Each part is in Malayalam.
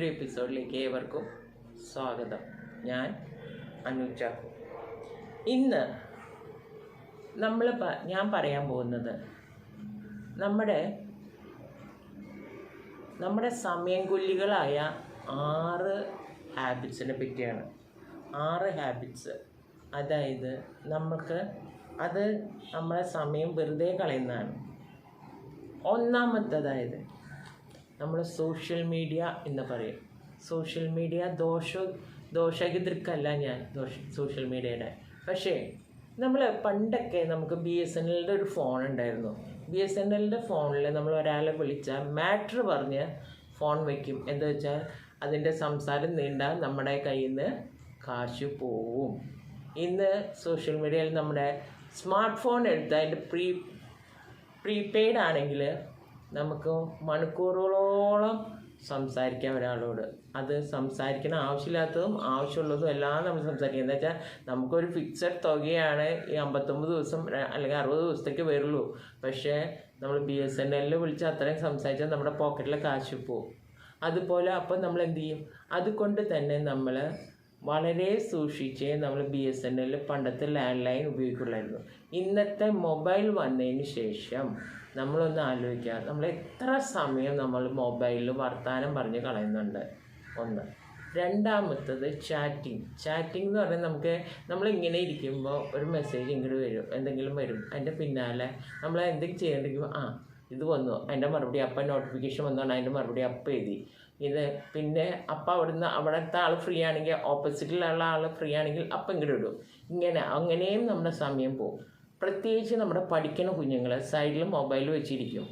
മറ്റൊരു എപ്പിസോഡിലേക്ക് ഏവർക്കും സ്വാഗതം. ഞാൻ അനുജ ഇന്ന് നമ്മൾ ഞാൻ പറയാൻ പോകുന്നത് നമ്മുടെ നമ്മുടെ സമയം കൊല്ലികളായ ആറ് ഹാബിറ്റ്സിനെ പറ്റിയാണ്. ആറ് ഹാബിറ്റ്സ്. അതായത് നമുക്ക് അത് നമ്മളെ സമയം വെറുതെ കളയുന്നതാണ്. ഒന്നാമത്തതായത് നമ്മൾ സോഷ്യൽ മീഡിയ എന്ന് പറയും. സോഷ്യൽ മീഡിയ ദോഷ ദോഷകൃക്കല്ല ഞാൻ ദോഷ സോഷ്യൽ മീഡിയയുടെ പക്ഷേ നമ്മൾ പണ്ടൊക്കെ നമുക്ക് ബി എസ് എൻ എല്ലിന്റെ ഒരു ഫോൺ ഉണ്ടായിരുന്നു. ബി എസ് എൻ എല്ലിന്റെ ഫോണിൽ നമ്മൾ ഒരാളെ വിളിച്ചാൽ മാറ്റർ പറഞ്ഞ് ഫോൺ വയ്ക്കും എന്താ വെച്ചാൽ അതിന്റെ സംസാരം നീണ്ടാൽ നമ്മുടെ കയ്യിൽ നിന്ന് കാശ് പോവും. ഇന്ന് സോഷ്യൽ മീഡിയയിൽ നമ്മുടെ സ്മാർട്ട് ഫോൺ എടുത്ത് അതിന്റെ പ്രീ പ്രീപെയ്ഡ് ആണെങ്കിൽ നമുക്ക് മണിക്കൂറുകളോളം സംസാരിക്കാം ഒരാളോട്. അത് സംസാരിക്കുന്ന ആവശ്യമില്ലാത്തതും ആവശ്യമുള്ളതും എല്ലാം നമ്മൾ സംസാരിക്കുക എന്താ വെച്ചാൽ നമുക്കൊരു ഫിക്സഡ് തുകയാണ് ഈ അമ്പത്തൊമ്പത് ദിവസം അല്ലെങ്കിൽ അറുപത് ദിവസത്തേക്ക് വരുള്ളൂ. പക്ഷേ നമ്മൾ ബി എസ് എൻ എല്ലിൽ വിളിച്ച് അത്രയും സംസാരിച്ചാൽ നമ്മുടെ പോക്കറ്റിലെ കാശ് പോവും. അതുപോലെ അപ്പം നമ്മൾ എന്ത് ചെയ്യും? അതുകൊണ്ട് തന്നെ നമ്മൾ വളരെ സൂക്ഷിച്ച് നമ്മൾ ബി എസ് എൻ എല്ലിൽ പണ്ടത്തെ ലാൻഡ് ലൈൻ ഉപയോഗിക്കുള്ളായിരുന്നു. ഇന്നത്തെ മൊബൈൽ വന്നതിന് ശേഷം നമ്മളൊന്ന് ആലോചിക്കുക. നമ്മൾ എത്ര സമയം നമ്മൾ മൊബൈലിൽ വർത്തമാനം പറഞ്ഞ് കളയുന്നുണ്ട്? ഒന്ന്. രണ്ടാമത്തത് ചാറ്റിംഗ് ചാറ്റിംഗ് എന്ന് പറഞ്ഞാൽ നമുക്ക് നമ്മൾ ഇങ്ങനെ ഇരിക്കുമ്പോൾ ഒരു മെസ്സേജ് ഇങ്ങോട്ട് വരും. എന്തെങ്കിലും വരും. അതിന്റെ പിന്നാലെ നമ്മൾ എന്തെങ്കിലും ചെയ്യേണ്ടിരിക്കുമ്പോൾ ആ ഇത് വന്നു. അതിന്റെ മറുപടി അപ്പം നോട്ടിഫിക്കേഷൻ വന്നതാണ് അതിന്റെ മറുപടി അപ്പം എഴുതി. ഇത് പിന്നെ അപ്പം അവിടുന്ന് അവിടുത്തെ ആൾ ഫ്രീ ആണെങ്കിൽ ഓപ്പോസിറ്റിലുള്ള ആൾ ഫ്രീ ആണെങ്കിൽ അപ്പം ഇങ്ങോട്ട് ഇടും ഇങ്ങനെ അങ്ങനെയും നമ്മുടെ സമയം പോകും. പ്രത്യേകിച്ച് നമ്മുടെ പഠിക്കുന്ന കുഞ്ഞുങ്ങൾ സൈഡിൽ മൊബൈൽ വെച്ചിരിക്കും.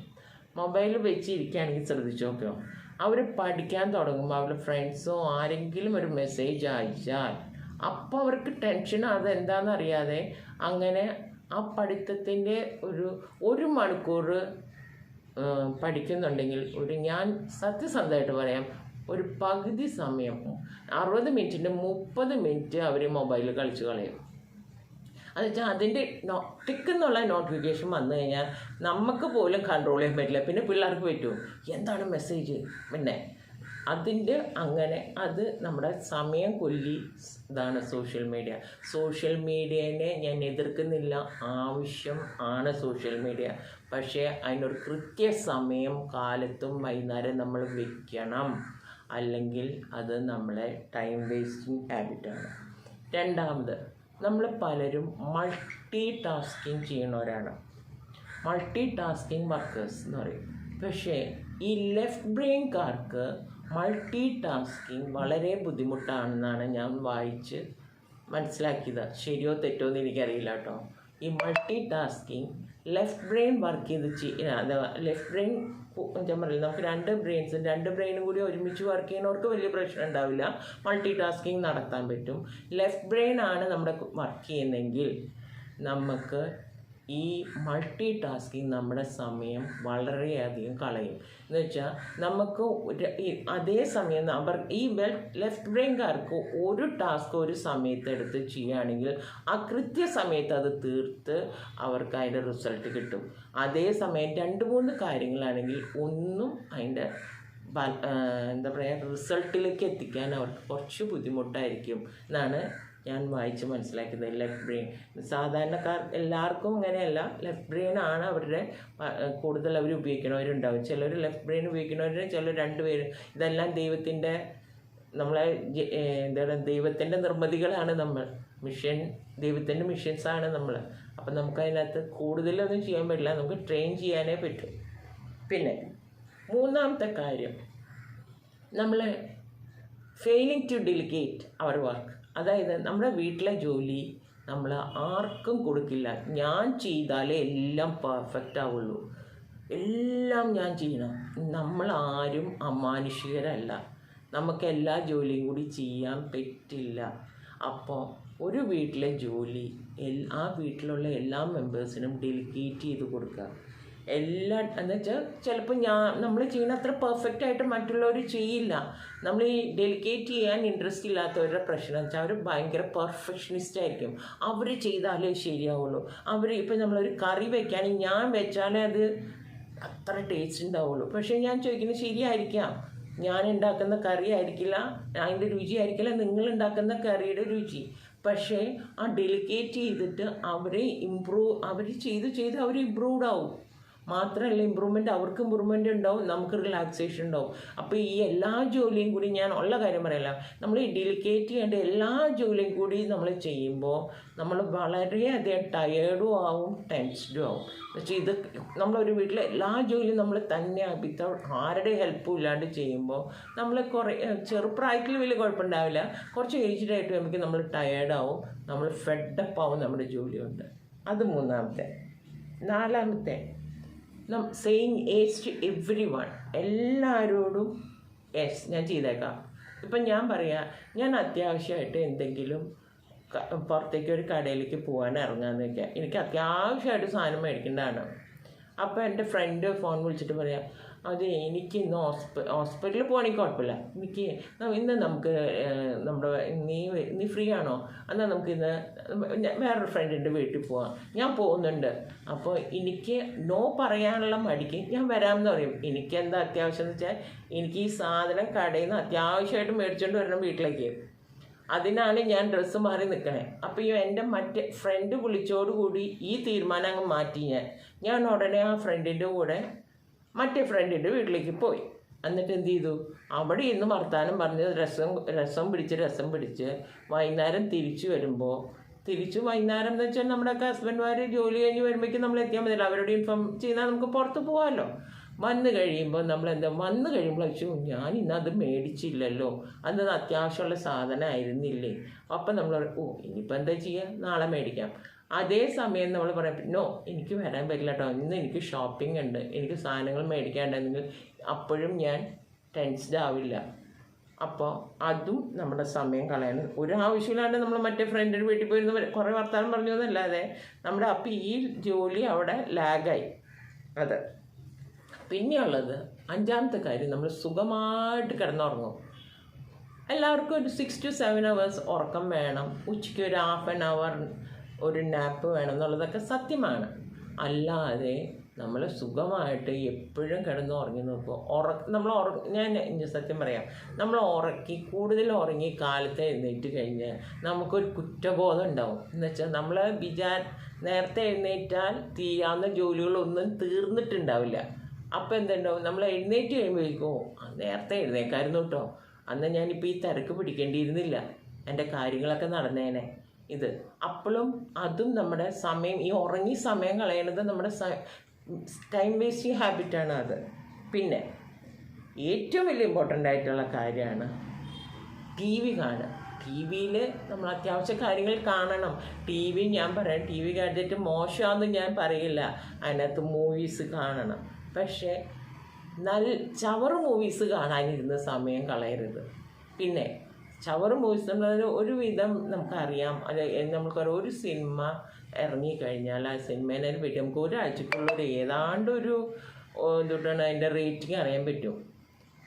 മൊബൈൽ വെച്ചിരിക്കുകയാണെങ്കിൽ ശ്രദ്ധിച്ചു നോക്കിയോ അവർ പഠിക്കാൻ തുടങ്ങുമ്പോൾ അവരുടെ ഫ്രണ്ട്സോ ആരെങ്കിലും ഒരു മെസ്സേജ് അയച്ചാൽ അപ്പോൾ അവർക്ക് ടെൻഷൻ അതെന്താണെന്ന് അറിയാതെ അങ്ങനെ ആ പഠിത്തത്തിന്റെ ഒരു ഒരു മണിക്കൂർ പഠിക്കുന്നുണ്ടെങ്കിൽ ഒരു ഞാൻ സത്യസന്ധമായിട്ട് പറയാം ഒരു പകുതി സമയം അറുപത് മിനിറ്റിന്റെ മുപ്പത് മിനിറ്റ് അവർ മൊബൈൽ കളിച്ച് കളയും. അത് വെച്ചാൽ അതിന്റെ നോ ടിക്കെന്നുള്ള നോട്ടിഫിക്കേഷൻ വന്നു കഴിഞ്ഞാൽ നമുക്ക് പോലും കൺട്രോൾ ചെയ്യാൻ പറ്റില്ല. പിന്നെ പിള്ളേർക്ക് പറ്റുമോ? എന്താണ് മെസ്സേജ് പിന്നെ അതിന്റെ അങ്ങനെ അത് നമ്മുടെ സമയം കൊല്ലി ഇതാണ് സോഷ്യൽ മീഡിയ സോഷ്യൽ മീഡിയനെ ഞാൻ എതിർക്കുന്നില്ല. ആവശ്യം ആണ് സോഷ്യൽ മീഡിയ പക്ഷേ അതിനൊരു കൃത്യസമയം കാലത്തും വൈകുന്നേരം നമ്മൾ വെക്കണം. അല്ലെങ്കിൽ അത് നമ്മളെ ടൈം വേസ്റ്റിംഗ് ഹാബിറ്റാണ് രണ്ടാമത് നമ്മൾ പലരും മൾട്ടി ടാസ്കിങ് ചെയ്യുന്നവരാണ്. മൾട്ടി ടാസ്കിങ് വർക്കേഴ്സ് എന്ന് പറയും. പക്ഷേ ഈ ലെഫ്റ്റ് ബ്രെയിൻകാർക്ക് മൾട്ടി ടാസ്കിങ് വളരെ ബുദ്ധിമുട്ടാണെന്നാണ് ഞാൻ വായിച്ച് മനസ്സിലാക്കിയത്. ശരിയോ തെറ്റോ എന്ന് എനിക്കറിയില്ല കേട്ടോ. ഈ multi tasking left brain work ചെയ്ത് ചെയ്യുന്ന ലെഫ്റ്റ് ബ്രെയിൻ ഞാൻ പറയില്ല നമുക്ക് രണ്ട് ബ്രെയിൻസ് രണ്ട് ബ്രെയിനും കൂടി ഒരുമിച്ച് വർക്ക് ചെയ്യുന്നവർക്ക് വലിയ പ്രശ്നം ഉണ്ടാവില്ല. മൾട്ടി ടാസ്കിങ് നടത്താൻ പറ്റും. ലെഫ്റ്റ് ബ്രെയിൻ ആണ് നമ്മുടെ വർക്ക് ചെയ്യുന്നതെങ്കിൽ നമുക്ക് ഈ മൾട്ടി ടാസ്കിങ് നമ്മുടെ സമയം വളരെയധികം കളയും. എന്ന് വെച്ചാൽ നമുക്ക് അതേ സമയം അവർ ഈ വെൽ ലെഫ്റ്റ് ബ്രെയിൻകാർക്ക് ഒരു ടാസ്ക് ഒരു സമയത്ത് എടുത്ത് ചെയ്യുകയാണെങ്കിൽ ആ കൃത്യസമയത്ത് അത് തീർത്ത് അവർക്ക് അതിന്റെ റിസൾട്ട് കിട്ടും. അതേ സമയം രണ്ട് മൂന്ന് കാര്യങ്ങളാണെങ്കിൽ ഒന്നും അതിന്റെ എന്താ പറയുക റിസൾട്ടിലേക്ക് എത്തിക്കാൻ അവർക്ക് കുറച്ച് ബുദ്ധിമുട്ടായിരിക്കും. എന്നാണ് ഞാൻ വായിച്ച് മനസ്സിലാക്കിയത് ലെഫ്റ്റ് ബ്രെയിൻ. സാധാരണക്കാർ എല്ലാവർക്കും അങ്ങനെയല്ല. ലെഫ്റ്റ് ബ്രെയിൻ ആണ് അവരുടെ കൂടുതൽ അവർ ഉപയോഗിക്കുന്നവരുണ്ടാവും. ചിലർ ലെഫ്റ്റ് ബ്രെയിൻ ഉപയോഗിക്കുന്നവരും ചിലർ രണ്ട് പേര്. ഇതെല്ലാം ദൈവത്തിന്റെ നമ്മളെ എന്താണ് ദൈവത്തിന്റെ നിർമ്മിതികളാണ് നമ്മൾ. മിഷൻ ദൈവത്തിന്റെ മിഷൻസാണ് നമ്മൾ. അപ്പം നമുക്ക് അതിനകത്ത് കൂടുതലൊന്നും ചെയ്യാൻ പറ്റില്ല. നമുക്ക് ട്രെയിൻ ചെയ്യാനേ പറ്റും. പിന്നെ മൂന്നാമത്തെ കാര്യം. നമ്മൾ failing to delegate our work അതായത് നമ്മുടെ വീട്ടിലെ ജോലി നമ്മൾ ആർക്കും കൊടുക്കില്ല. ഞാൻ ചെയ്താലേ എല്ലാം പെർഫെക്റ്റ് ആവുള്ളൂ. എല്ലാം ഞാൻ ചെയ്യണം. നമ്മൾ ആരും അമാനുഷികരല്ല. നമുക്ക് എല്ലാ ജോലിയും കൂടി ചെയ്യാൻ പറ്റില്ല. അപ്പോൾ ഒരു വീട്ടിലെ ജോലി ആ വീട്ടിലുള്ള എല്ലാ മെമ്പേഴ്സിനും ഡെലിഗേറ്റ് ചെയ്ത് കൊടുക്കുക. എല്ലാ എന്ന് വെച്ചാൽ ചിലപ്പോൾ ഞാൻ നമ്മൾ ചെയ്യുന്ന അത്ര പെർഫെക്റ്റ് ആയിട്ട് മറ്റുള്ളവർ ചെയ്യില്ല. നമ്മൾ ഈ ഡെലിക്കേറ്റ് ചെയ്യാൻ ഇൻട്രസ്റ്റ് ഇല്ലാത്തവരുടെ പ്രശ്നം വെച്ചാൽ അവർ ഭയങ്കര പെർഫെക്ഷനിസ്റ്റ് ആയിരിക്കും. അവർ ചെയ്താലേ ശരിയാവുള്ളൂ. അവർ ഇപ്പം നമ്മളൊരു കറി വെക്കുകയാണെങ്കിൽ ഞാൻ വെച്ചാലേ അത് അത്ര ടേസ്റ്റ് ഉണ്ടാവുള്ളൂ പക്ഷേ ഞാൻ ചോദിക്കുന്നത് ശരിയായിരിക്കാം. ഞാൻ ഉണ്ടാക്കുന്ന കറി ആയിരിക്കില്ല അതിന്റെ രുചി ആയിരിക്കില്ല നിങ്ങൾ ഉണ്ടാക്കുന്ന കറിയുടെ രുചി. പക്ഷേ ആ ഡെലിക്കേറ്റ് ചെയ്തിട്ട് അവരെ ഇമ്പ്രൂവ് അവർ ചെയ്ത് ചെയ്ത് അവർ ഇമ്പ്രൂവ്ഡ് ആവും. മാത്രമല്ല ഇമ്പ്രൂവ്മെന്റ് അവർക്ക് ഇമ്പ്രൂവ്മെന്റ് ഉണ്ടാവും നമുക്ക് റിലാക്സേഷൻ ഉണ്ടാവും. അപ്പോൾ ഈ എല്ലാ ജോലിയും കൂടി ഞാൻ ഉള്ള കാര്യം പറയല്ല. നമ്മൾ ഡെലിക്കേറ്റ് ചെയ്യേണ്ട എല്ലാ ജോലിയും കൂടി നമ്മൾ ചെയ്യുമ്പോൾ നമ്മൾ വളരെയധികം ടയേർഡും ആവും ടെൻസ്ഡും ആവും. പക്ഷേ ഇത് നമ്മളൊരു വീട്ടിലെ എല്ലാ ജോലിയും നമ്മൾ തന്നെ വിത്തൗട്ട് ആരുടെ ഹെൽപ്പും ഇല്ലാണ്ട് ചെയ്യുമ്പോൾ നമ്മൾ കുറേ ചെറുപ്രായത്തിൽ വലിയ കുഴപ്പമുണ്ടാവില്ല. കുറച്ച് ഏജ്ഡ് ആയിട്ട് നമുക്ക് നമ്മൾ ടയേർഡാവും നമ്മൾ ഫെഡപ്പ് ആവും നമ്മുടെ ജോലി കൊണ്ട് അത് മൂന്നാമത്തെ. നാലാമത്തെ. Saying yes to every one എല്ലാവരോടും യെസ് ഞാൻ ചെയ്തേക്കാം. ഇപ്പം ഞാൻ പറയാം ഞാൻ അത്യാവശ്യമായിട്ട് എന്തെങ്കിലും പുറത്തേക്ക് ഒരു കടയിലേക്ക് പോകാൻ ഇറങ്ങാന്ന് വെക്കാം. എനിക്ക് അത്യാവശ്യമായിട്ട് സാധനം മേടിക്കേണ്ടതാണ്. അപ്പോൾ എന്റെ ഫ്രണ്ട് ഫോൺ വിളിച്ചിട്ട് പറയാം അത് എനിക്ക് ഇന്ന് ഹോസ്പി ഹോസ്പിറ്റലിൽ പോകണമെങ്കിൽ കുഴപ്പമില്ല. എനിക്ക് ഇന്ന് നമുക്ക് നമ്മുടെ നീ നീ ഫ്രീ ആണോ? എന്നാൽ നമുക്ക് ഇന്ന് ഞാൻ വേറൊരു ഫ്രണ്ടിന്റെ വീട്ടിൽ പോവാം. ഞാൻ പോകുന്നുണ്ട്. അപ്പോൾ എനിക്ക് നോ പറയാനുള്ള മടിക്ക് ഞാൻ വരാമെന്ന് പറയും. എനിക്ക് എന്താ അത്യാവശ്യം എന്ന് വെച്ചാൽ എനിക്ക് ഈ സാധനം കടയിൽ നിന്ന് അത്യാവശ്യമായിട്ട് മേടിച്ചുകൊണ്ട് വരണം വീട്ടിലേക്ക്. അതിനാണ് ഞാൻ ഡ്രസ്സ് മാറി നിൽക്കണേ അപ്പോൾ ഈ എന്റെ മറ്റേ ഫ്രണ്ട് വിളിച്ചോടുകൂടി ഈ തീരുമാനം അങ്ങ് മാറ്റി ഞാൻ. ഞാൻ ഉടനെ ആ ഫ്രണ്ടിന്റെ കൂടെ മറ്റേ ഫ്രണ്ടിന്റെ വീട്ടിലേക്ക് പോയി. എന്നിട്ട് എന്ത് ചെയ്തു? അവിടെ ഇന്ന് വർത്താനം പറഞ്ഞ് രസം രസം പിടിച്ച് രസം പിടിച്ച് വൈകുന്നേരം തിരിച്ചു വരുമ്പോൾ തിരിച്ചു വൈകുന്നേരം എന്ന് വെച്ചാൽ നമ്മുടെ ഹസ്ബൻഡ്മാർ ജോലി കഴിഞ്ഞ് വരുമ്പോഴേക്കും നമ്മൾ എത്തിയാൽ മതിയല്ലോ. അവരോട് ഇൻഫോം ചെയ്താൽ നമുക്ക് പുറത്ത് പോകാമല്ലോ. വന്ന് കഴിയുമ്പോൾ നമ്മൾ എന്താ വന്ന് കഴിയുമ്പോൾ വെച്ചു ഞാൻ ഇന്ന് അത് മേടിച്ചില്ലല്ലോ. അത് അത്യാവശ്യമുള്ള സാധനമായിരുന്നില്ലേ അപ്പം നമ്മൾ ഓ ഇനിയിപ്പോൾ എന്താ ചെയ്യുക നാളെ മേടിക്കാം. അതേ സമയം നമ്മൾ പറയാം നോ എനിക്ക് വരാൻ പറ്റില്ല കേട്ടോ ഇന്ന് എനിക്ക് ഷോപ്പിംഗ് ഉണ്ട്. എനിക്ക് സാധനങ്ങൾ മേടിക്കാണ്ടെങ്കിൽ അപ്പോഴും ഞാൻ ടെൻസ്ഡ് ആവില്ല. അപ്പോൾ അതും നമ്മുടെ സമയം കളയാൻ ഒരു ആവശ്യമില്ലാണ്ട് നമ്മൾ മറ്റേ ഫ്രണ്ടിന്റെ വീട്ടിൽ പോയിരുന്ന് കുറേ വർത്തമാനം പറഞ്ഞു എന്നല്ലാതെ നമ്മുടെ അപ്പം ഈ ജോലി അവിടെ ലാഗായി അത്. പിന്നെയുള്ളത് അഞ്ചാമത്തെ കാര്യം നമ്മൾ സുഖമായിട്ട് കിടന്നുറങ്ങും. എല്ലാവർക്കും ഒരു സിക്സ് ടു സെവൻ അവേഴ്സ് ഉറക്കം വേണം. ഉച്ചയ്ക്ക് ഒരു ഹാഫ് ആൻ അവർ ഒരു നാപ്പ് വേണം എന്നുള്ളതൊക്കെ സത്യമാണ്. അല്ലാതെ നമ്മൾ സുഖമായിട്ട് എപ്പോഴും കിടന്ന് ഉറങ്ങി നോക്കുക ഉറ നമ്മൾ ഉറ ഞാൻ സത്യം പറയാം. നമ്മൾ ഉറക്കി കൂടുതൽ ഉറങ്ങി കാലത്ത് എഴുന്നേറ്റ് കഴിഞ്ഞ് നമുക്കൊരു കുറ്റബോധം ഉണ്ടാവും. എന്ന് വെച്ചാൽ നമ്മൾ വിചാ നേരത്തെ എഴുന്നേറ്റാൽ തീയാവുന്ന ജോലികളൊന്നും തീർന്നിട്ടുണ്ടാവില്ല. അപ്പോൾ എന്തുണ്ടാവും? നമ്മൾ എഴുന്നേറ്റ് കഴിയുമ്പോഴേക്കും "ആ, നേരത്തെ എഴുന്നേക്കായിരുന്നു കേട്ടോ അന്ന് ഞാനിപ്പോൾ ഈ തിരക്ക് പിടിക്കേണ്ടിയിരുന്നില്ല. എന്റെ കാര്യങ്ങളൊക്കെ നടന്നേനെ. ഇത്. അപ്പോഴും അതും നമ്മുടെ സമയം ഈ ഉറങ്ങി സമയം കളയണത് നമ്മുടെ ടൈം വേസ്റ്റിംഗ് ഹാബിറ്റാണ് അത്. പിന്നെ ഏറ്റവും വലിയ ഇമ്പോർട്ടന്റ് ആയിട്ടുള്ള കാര്യമാണ് ടി വി കാണുക. ടി വിയിൽ നമ്മൾ അത്യാവശ്യ കാര്യങ്ങൾ കാണണം. ടി വി ഞാൻ പറയാം ടി വി കണ്ടിട്ട് മോശമാണെന്ന് ഞാൻ പറയില്ല. അതിനകത്ത് മൂവീസ് കാണണം. പക്ഷേ നല്ല ചവറ് മൂവീസ് കാണാനിരുന്ന സമയം കളയരുത്. പിന്നെ ചവറ് മൂവീസ് നമ്മൾ ഒരുവിധം നമുക്കറിയാം. അത് നമുക്കൊരു ഒരു സിനിമ ഇറങ്ങിക്കഴിഞ്ഞാൽ ആ സിനിമേനെ പറ്റി നമുക്ക് ഒരാഴ്ചക്കുള്ള ഒരു ഏതാണ്ട് ഒരു എന്തുകൊണ്ടാണ് അതിന്റെ റേറ്റിംഗ് അറിയാൻ പറ്റും?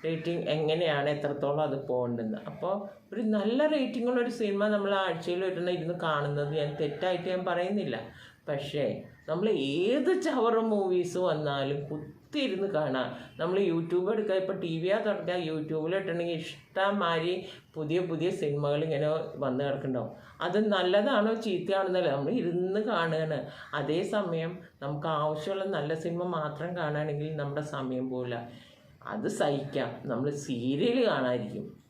റേറ്റിംഗ് എങ്ങനെയാണ് എത്രത്തോളം അത് പോകേണ്ടതെന്ന്. അപ്പോൾ ഒരു നല്ല റേറ്റിംഗുള്ള ഒരു സിനിമ നമ്മൾ ആഴ്ചയിൽ ഒരെണ്ണം ഇരുന്ന് കാണുന്നത് ഞാൻ തെറ്റായിട്ട് ഞാൻ പറയുന്നില്ല. പക്ഷേ നമ്മൾ ഏത് ചവർ മൂവീസ് വന്നാലും കുത്തിയിരുന്ന് കാണാം. നമ്മൾ യൂട്യൂബ് എടുക്കുക. ഇപ്പോൾ ടി വിയാ തുറക്കുക. യൂട്യൂബിൽ ഇട്ടുണ്ടെങ്കിൽ ഇഷ്ടംമാതിരി പുതിയ പുതിയ സിനിമകൾ ഇങ്ങനെ വന്ന് കിടക്കുന്നുണ്ടാവും. അത് നല്ലതാണോ ചീത്തയാണെന്നല്ല. നമ്മൾ ഇരുന്ന് കാണുകയാണ്. അതേസമയം നമുക്ക് ആവശ്യമുള്ള നല്ല സിനിമ മാത്രം കാണുകയാണെങ്കിൽ നമ്മുടെ സമയം പോകില്ല അത് സഹിക്കാം. നമ്മൾ സീരിയൽ കാണാതിരിക്കും.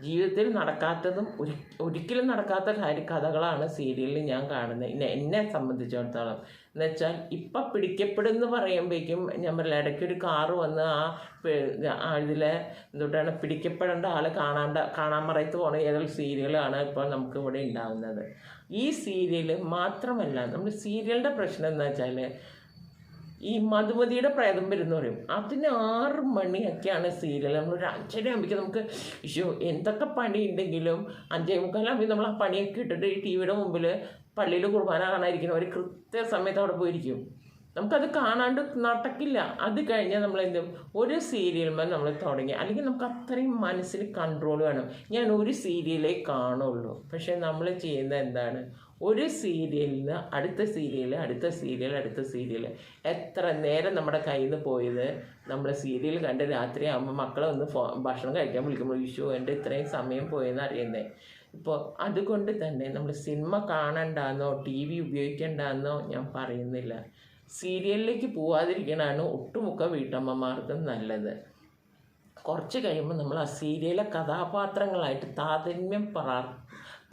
ജീവിതത്തിൽ നടക്കാത്തതും ഒരി ഒരിക്കലും നടക്കാത്ത കാര്യ കഥകളാണ് സീരിയലിൽ ഞാൻ കാണുന്നത്. എന്നെ സംബന്ധിച്ചിടത്തോളം. എന്ന് വെച്ചാൽ ഇപ്പം പിടിക്കപ്പെടുമെന്ന് പറയുമ്പോഴേക്കും ഞാൻ പറയില്ല ഇടയ്ക്ക് ഒരു കാറ് വന്ന് ആ ഇതിലെ എന്തുകൊണ്ടാണ് പിടിക്കപ്പെടേണ്ട ആൾ കാണാണ്ട കാണാൻ പറയത്ത് പോണ ഏതൊരു സീരിയലാണ് ഇപ്പോൾ നമുക്ക് ഇവിടെ ഉണ്ടാകുന്നത് ഈ സീരിയൽ മാത്രമല്ല നമ്മൾ സീരിയലിന്റെ പ്രശ്നം എന്ന് വെച്ചാൽ ഈ മധുമതിയുടെ പ്രേതം വരുന്ന പറയും. അതിന് ആറ് മണിയൊക്കെയാണ് സീരിയൽ നമ്മൾ അഞ്ചര ആകുമ്പോൾ നമുക്ക് ഇഷ്യോ എന്തൊക്കെ പണി ഉണ്ടെങ്കിലും അഞ്ചേ മുക്കാലാകുമ്പോൾ നമ്മൾ ആ പണിയൊക്കെ ഇട്ടിട്ട് ഈ ടി വിയുടെ മുമ്പിൽ പള്ളിയിൽ കുർബാന കാണാതിരിക്കുന്ന ഒരു കൃത്യസമയത്ത് അവിടെ പോയിരിക്കും. നമുക്കത് കാണാണ്ട് നടക്കില്ല. അത് കഴിഞ്ഞാൽ നമ്മൾ എന്ത് ഒരു ഒരു സീരിയലുമ്പോൾ നമ്മൾ തുടങ്ങി. അല്ലെങ്കിൽ നമുക്ക് അത്രയും മനസ്സിൽ കൺട്രോൾ വേണം. ഞാൻ ഒരു സീരിയലേ കാണുള്ളൂ. പക്ഷേ നമ്മൾ ചെയ്യുന്നത് എന്താണ്? ഒരു സീരിയലിൽ നിന്ന് അടുത്ത സീരിയൽ അടുത്ത സീരിയൽ അടുത്ത സീരിയൽ എത്ര നേരം നമ്മുടെ കയ്യിൽ നിന്ന് പോയത്? നമ്മൾ സീരിയൽ കണ്ട് രാത്രി ആകുമ്പോൾ മക്കളെ ഒന്ന് ഫോ ഭക്ഷണം കഴിക്കാൻ വിളിക്കുമ്പോൾ വിഷു എന്റെ ഇത്രയും സമയം പോയെന്ന് അറിയുന്നത് ഇപ്പോൾ അതുകൊണ്ട് തന്നെ നമ്മൾ സിനിമ കാണണ്ടെന്നോ ടി വി ഉപയോഗിക്കണ്ടെന്നോ ഞാൻ പറയുന്നില്ല. സീരിയലിലേക്ക് പോവാതിരിക്കണതാണ് ഒട്ടുമുക്ക വീട്ടമ്മമാർക്കും നല്ലത്. കുറച്ച് കഴിയുമ്പോൾ നമ്മൾ ആ സീരിയലെ കഥാപാത്രങ്ങളായിട്ട് താതാത്മ്യം പ്രാ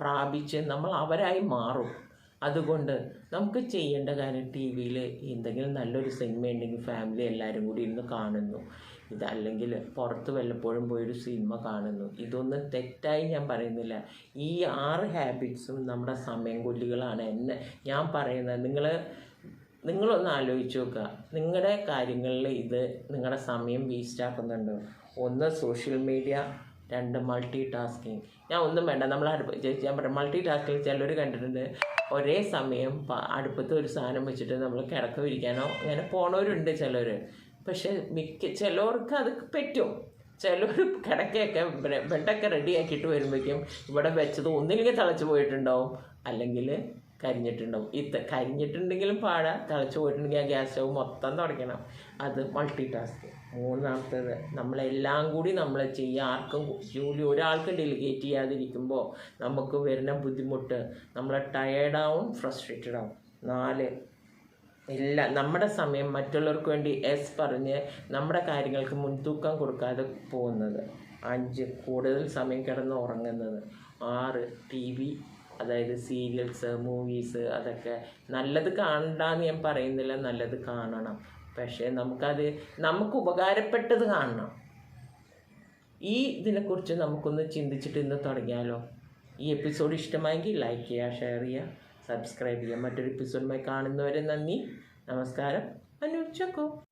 പ്രാപിച്ച് നമ്മൾ അവരായി മാറും. അതുകൊണ്ട് നമുക്ക് ചെയ്യേണ്ട കാര്യം ടി വിയിൽ എന്തെങ്കിലും നല്ലൊരു സിനിമ ഉണ്ടെങ്കിൽ ഫാമിലി എല്ലാവരും കൂടി ഇരുന്ന് കാണുന്നു. ഇതല്ലെങ്കിൽ പുറത്ത് വല്ലപ്പോഴും പോയൊരു സിനിമ കാണുന്നു. ഇതൊന്നും തെറ്റായി ഞാൻ പറയുന്നില്ല. ഈ ആറ് ഹാബിറ്റ്സും നമ്മുടെ സമയം കൊല്ലികളാണ്. എന്നെ ഞാൻ പറയുന്നത് നിങ്ങൾ നിങ്ങളൊന്ന് ആലോചിച്ച് നോക്കുക. നിങ്ങളുടെ കാര്യങ്ങളിൽ ഇത് നിങ്ങളുടെ സമയം വേസ്റ്റ് ആക്കുന്നുണ്ടോ? ഒന്ന് സോഷ്യൽ മീഡിയ രണ്ട് മൾട്ടി ടാസ്കിങ് ഞാൻ ഒന്നും വേണ്ട നമ്മൾ അടുപ്പ് ഞാൻ പറയാം മൾട്ടി ടാസ്കിങ് ചിലർ കണ്ടിട്ടുണ്ട് ഒരേ സമയം അടുപ്പത്ത് ഒരു സാധനം വെച്ചിട്ട് നമ്മൾ കിടക്ക വിരിക്കാനോ അങ്ങനെ പോണവരുണ്ട് ചിലർ പക്ഷേ മിക്ക ചിലവർക്ക് അത് പറ്റും. ചിലർ കിടക്കയൊക്കെ ബെഡൊക്കെ റെഡിയാക്കിയിട്ട് വരുമ്പോഴേക്കും ഇവിടെ വെച്ചത് ഒന്നില്ലെങ്കിൽ തിളച്ച് പോയിട്ടുണ്ടാവും അല്ലെങ്കിൽ കരിഞ്ഞിട്ടുണ്ടാവും. ഇത് കരിഞ്ഞിട്ടുണ്ടെങ്കിലും പാടാ തിളച്ച് പോയിട്ടുണ്ടെങ്കിൽ ആ ഗ്യാസ് സ്റ്റവ് മൊത്തം തുടയ്ക്കണം. അത് മൾട്ടി ടാസ്ക് മൂന്നാമത്തേത് നമ്മളെല്ലാം കൂടി നമ്മൾ ചെയ്യുക ആർക്കും ജോലി ഒരാൾക്ക് ഡെലിഗേറ്റ് ചെയ്യാതിരിക്കുമ്പോൾ നമുക്ക് വരുന്ന ബുദ്ധിമുട്ട് നമ്മൾ ടയേർഡാവും ഫ്രസ്ട്രേറ്റഡ് ആവും. നാല് എല്ലാ നമ്മുടെ സമയം മറ്റുള്ളവർക്ക് വേണ്ടി എസ് പറഞ്ഞ് നമ്മുടെ കാര്യങ്ങൾക്ക് മുൻതൂക്കം കൊടുക്കാതെ പോകുന്നത്. അഞ്ച് കൂടുതൽ സമയം കിടന്ന് ഉറങ്ങുന്നത്. ആറ് ടി വി അതായത് സീരിയൽസ് മൂവീസ് അതൊക്കെ നല്ലത് കാണണ്ടെന്ന് ഞാൻ പറയുന്നില്ല നല്ലത് കാണണം. പക്ഷേ നമുക്കത് നമുക്ക് ഉപകാരപ്പെട്ടത് കാണണം. ഈ ഇതിനെക്കുറിച്ച് നമുക്കൊന്ന് ചിന്തിച്ചിട്ട് ഇന്ന് തുടങ്ങിയാലോ? ഈ എപ്പിസോഡ് ഇഷ്ടമായെങ്കിൽ ലൈക്ക് ചെയ്യുക ഷെയർ ചെയ്യുക സബ്സ്ക്രൈബ് ചെയ്യുക. മറ്റൊരു എപ്പിസോഡുമായി കാണുന്നവരെ നന്ദി. നമസ്കാരം. അനുച്ചക്കോ